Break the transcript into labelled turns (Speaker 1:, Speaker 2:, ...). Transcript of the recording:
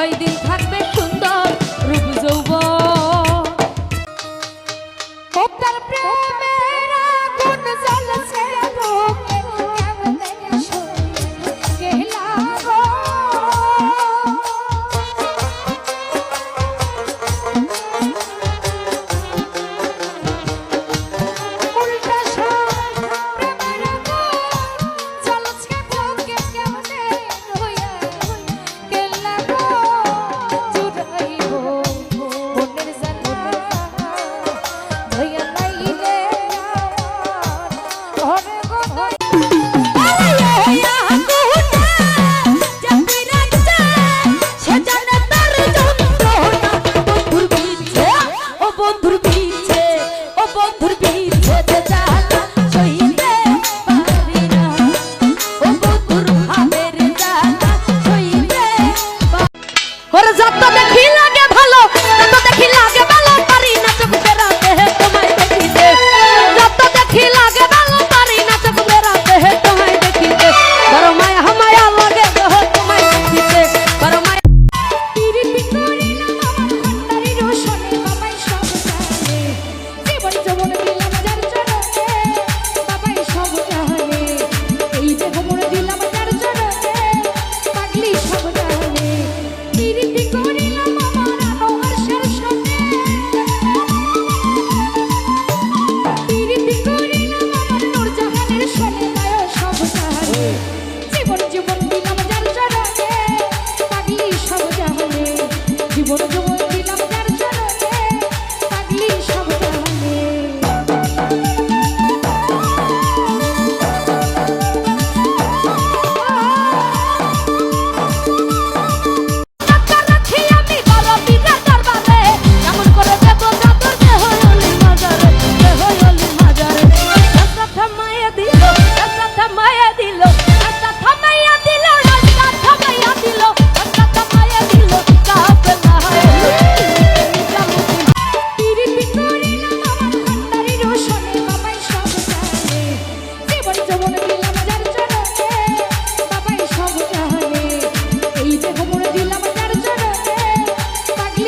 Speaker 1: ছয় দিন থাকবে সুন্দর রূপ যৌব প্রেমে What would